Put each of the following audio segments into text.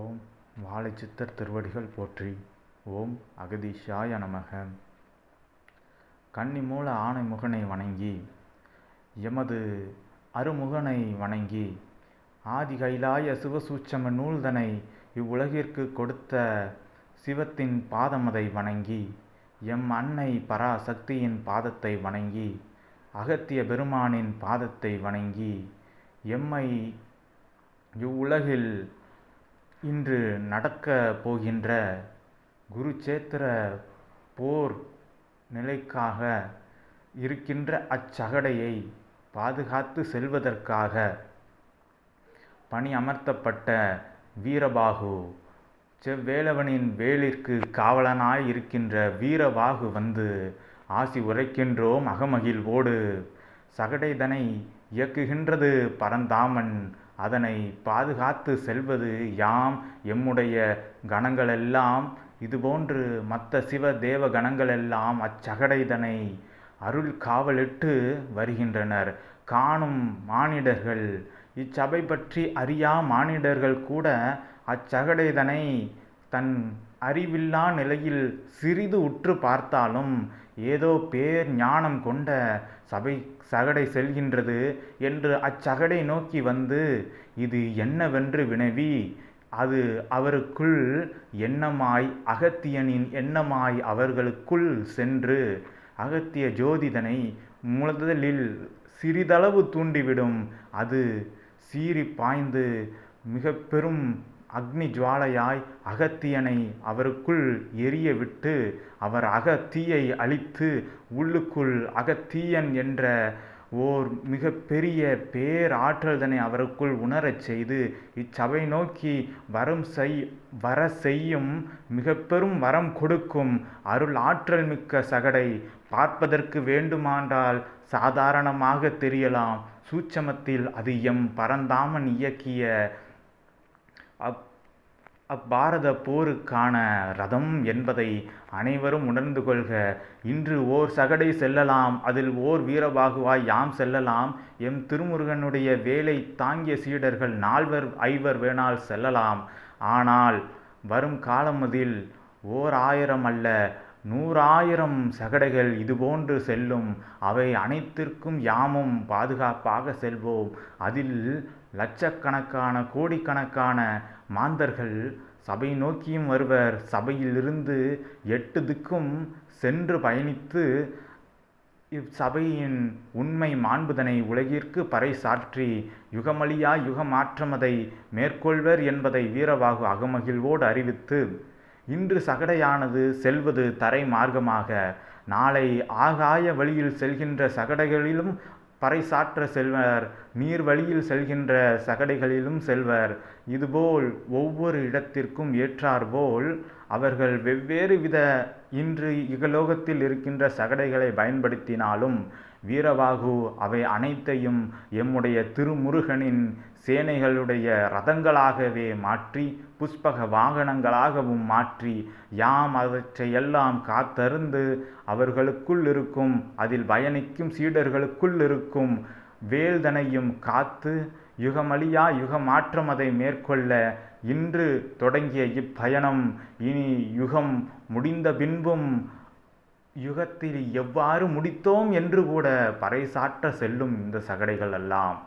ஓம் வாழைச்சித்தர் திருவடிகள் போற்றி. ஓம் அகதீஷாய நமக. கன்னிமூல ஆணைமுகனை வணங்கி எமது அருமுகனை வணங்கி ஆதி கைலாய சிவசூட்சம நூல்தனை இவ்வுலகிற்கு கொடுத்த சிவத்தின் பாதமதை வணங்கி எம் அன்னை பராசக்தியின் பாதத்தை வணங்கி அகத்திய பெருமானின் பாதத்தை வணங்கி எம்மை இவ்வுலகில் இன்று நடக்கப் போகின்ற குருச்சேத்திர போர் நிலைக்காக இருக்கின்ற அச்சகடையை பாதுகாத்து செல்வதற்காக பணி அமர்த்தப்பட்ட வீரபாகு செவ்வேலவனின் வேலிற்கு காவலனாய் இருக்கின்ற வீரபாகு வந்து ஆசி உரைக்கின்றோம் அகமகிழ்வோடு. சகடைதனை இயக்குகின்றது பரந்தாமன். அதனை பாதுகாத்து செல்வது யாம் எம்முடைய கணங்களெல்லாம். இதுபோன்று மற்ற சிவ தேவ கணங்களெல்லாம் அச்சகடைதனை அருள் காவலிட்டு வருகின்றனர். காணும் மானிடர்கள் இச்சபை பற்றி அறியா மானிடர்கள் கூட அச்சகடைதனை தன் அறிவில்லா நிலையில் சிறிது உற்று பார்த்தாலும் ஏதோ பேர் ஞானம் கொண்ட சபை சகடை செல்கின்றது என்று அச்சகடை நோக்கி வந்து இது என்னவென்று வினவி அது அவருக்குள் எண்ணமாய் அகத்தியனின் எண்ணமாய் அவர்களுக்குள் சென்று அகத்திய ஜோதிதனை முதலில் சிறிதளவு தூண்டிவிடும். அது சீறி பாய்ந்து மிக பெரும் அக்னி ஜுவாலையாய் அகத்தியனை அவருக்குள் எரிய விட்டு அவர் அகத்தீயை அழித்து உள்ளுக்குள் அகத்தீயன் என்ற ஓர் மிக பெரிய பேராற்றல்தனை அவருக்குள் உணரச் செய்து இச்சபை நோக்கி வரும் செய் வர செய்யும் மிக பெரும் வரம் கொடுக்கும் அருள் ஆற்றல் மிக்க சகடை பார்ப்பதற்கு வேண்டுமானால் சாதாரணமாக தெரியலாம். சூட்சமத்தில் அது எம் பரந்தாமன் இயக்கிய அப் அப்பாரத போருக்கான ரதம் என்பதை அனைவரும் உணர்ந்து கொள்க. இன்று ஓர் சகடை செல்லலாம் அதில் ஓர் வீரபாகுவாய் யாம் செல்லலாம். எம் திருமுருகனுடைய வேலை தாங்கிய சீடர்கள் நால்வர் ஐவர் வேணால் செல்லலாம். ஆனால் வரும் காலமதில் ஓர் ஆயிரம் அல்ல நூறாயிரம் சகடைகள் இதுபோன்று செல்லும். அவை அனைத்திற்கும் யாமும் பாதுகாப்பாக செல்வோம். அதில் லட்சக்கணக்கான கோடிக்கணக்கான மாந்தர்கள் சபை நோக்கியும் வருவர். சபையிலிருந்து எட்டு திக்கும் சென்று பயணித்து இச்சபையின் உண்மை மாண்புதனை உலகிற்கு பறைசாற்றி யுகமழியா யுகமாற்றமதை மேற்கொள்வர் என்பதை வீரவாகு அகமகிழ்வோடு அறிவித்து இன்று சகடையானது செல்வது தரை மார்க்கமாக. நாளை ஆகாய வழியில் செல்கின்ற சகடைகளிலும் பறைசாற்ற செல்வர் நீர் வழியில் செல்கின்ற சகடைகளிலும் செல்வர். இதுபோல் ஒவ்வொரு இடத்திற்கும் ஏற்றாற்போல் அவர்கள் வெவ்வேறு வித இன்று இகலோகத்தில் இருக்கின்ற சகடைகளை பயன்படுத்தினாலும் வீரவாகு அவை அனைத்தையும் எம்முடைய திருமுருகனின் சேனைகளுடைய ரதங்களாகவே மாற்றி புஷ்பக வாகனங்களாகவும் மாற்றி யாம் அவற்றையெல்லாம் காத்தருந்து அவர்களுக்குள் இருக்கும் அதில் பயணிக்கும் சீடர்களுக்குள் இருக்கும் வேல்தனையும் காத்து யுகமழியா யுகமாற்றம் அதை மேற்கொள்ள இன்று தொடங்கிய இப்பயணம். இனி யுகம் முடிந்த பின்பும் யுகத்தில் எவ்வாறு முடித்தோம் என்று கூட பறைசாற்ற செல்லும் இந்த சகடைகள் எல்லாம்.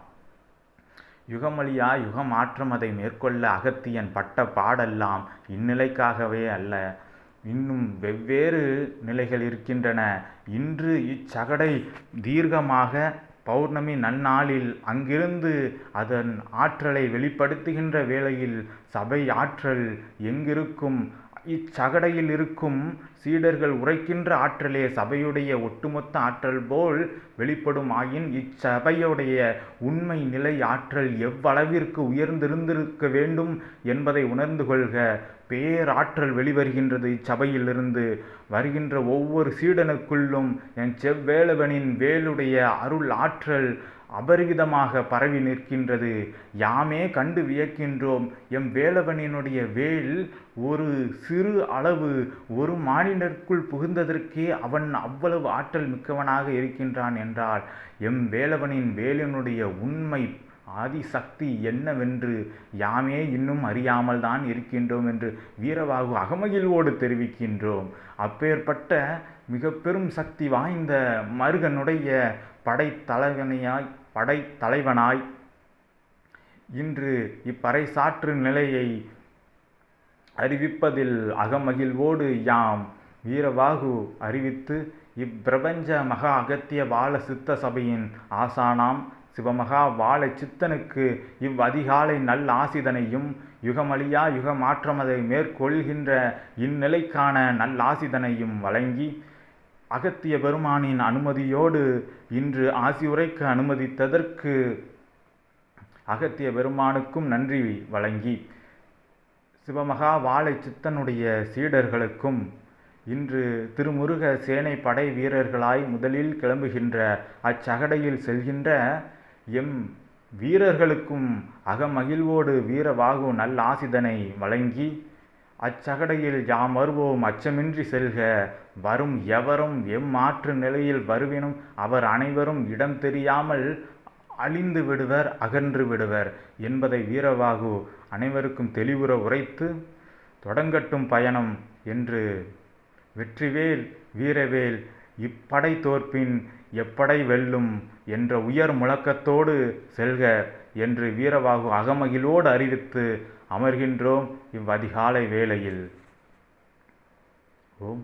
யுகமழியா யுகமாற்றம் அதை மேற்கொள்ள அகத்தியன் பட்ட பாடெல்லாம் இந்நிலைக்காகவே அல்ல. இன்னும் வெவ்வேறு நிலைகள் இருக்கின்றன. இன்று இச்சகடை தீர்க்கமாக பௌர்ணமி நன்னாளில் அங்கிருந்து அதன் ஆற்றலை வெளிப்படுத்துகின்ற வேளையில் சபை ஆற்றல் எங்கிருக்கும்? இச்சகடையில் இருக்கும் சீடர்கள் உரைக்கின்ற ஆற்றலே சபையுடைய ஒட்டுமொத்த ஆற்றல் போல் வெளிப்படும் ஆயின் இச்சபையுடைய உண்மை நிலை ஆற்றல் எவ்வளவிற்கு உயர்ந்திருந்திருக்க வேண்டும் என்பதை உணர்ந்து கொள்க. பேராற்றல் வெளிவருகின்றது இச்சபையிலிருந்து. வருகின்ற ஒவ்வொரு சீடனுக்குள்ளும் என் செவ்வேலவனின் வேலுடைய அருள் ஆற்றல் அபரிவிதமாக பரவி நிற்கின்றது. யாமே கண்டு வியக்கின்றோம். எம் வேலவனினுடைய வேல் ஒரு சிறு அளவு ஒரு மானிடருக்குள் புகுந்ததற்கே அவன் அவ்வளவு ஆற்றல் மிக்கவனாக இருக்கின்றான் என்றால் எம் வேலவனின் வேலினுடைய உண்மை ஆதிசக்தி என்னவென்று யாமே இன்னும் அறியாமல் தான் இருக்கின்றோம் என்று வீரவாகு அகமகிழ்வோடு தெரிவிக்கின்றோம். அப்பேற்பட்ட மிக பெரும் சக்தி வாய்ந்த மருகனுடைய படைத்தலைவனையாய் படைத்தலைவனாய் இன்று இப்பறைசாற்று நிலையை அறிவிப்பதில் அகமகிழ்வோடு யாம் வீரவாகு அறிவித்து இப்பிரபஞ்ச மகா அகத்திய வாழ சித்த சபையின் ஆசானாம் சிவமகா வாழ சித்தனுக்கு இவ்வதிகாலை நல் ஆசிதனையும் யுகமழியா யுக மாற்றமதை மேற்கொள்கின்ற இந்நிலைக்கான நல் ஆசிதனையும் வழங்கி அகத்திய பெருமானின் அனுமதியோடு இன்று ஆசி உரைக்க அனுமதித்ததற்கு அகத்திய பெருமானுக்கும் நன்றி வழங்கி சிவமகா வாழை சித்தனுடைய சீடர்களுக்கும் இன்று திருமுருக சேனை படை வீரர்களாய் முதலில் கிளம்புகின்ற அச்சகடையில் செல்கின்ற எம் வீரர்களுக்கும் அகமகிழ்வோடு வீரவாகு நல் ஆசிதனை வழங்கி அச்சகடையில் யாம் வருவோம் அச்சமின்றி செல்க வரும் எவரும் எம்மாற்று நிலையில் வருவினும் அவர் அனைவரும் இடம் தெரியாமல் அழிந்து விடுவர் அகன்று விடுவர் என்பதை வீரவாகு அனைவருக்கும் தெளிவுற உரைத்து தொடங்கட்டும் பயணம் என்று வெற்றிவேல் வீரவேல் இப்படை தோற்பின் எப்படை வெல்லும் என்ற உயர் முழக்கத்தோடு செல்க என்று வீரவாகு அகமகிழோடு அறிவித்து அமர்கின்றோம் இவ்வதிகாலை வேளையில். ஓம்.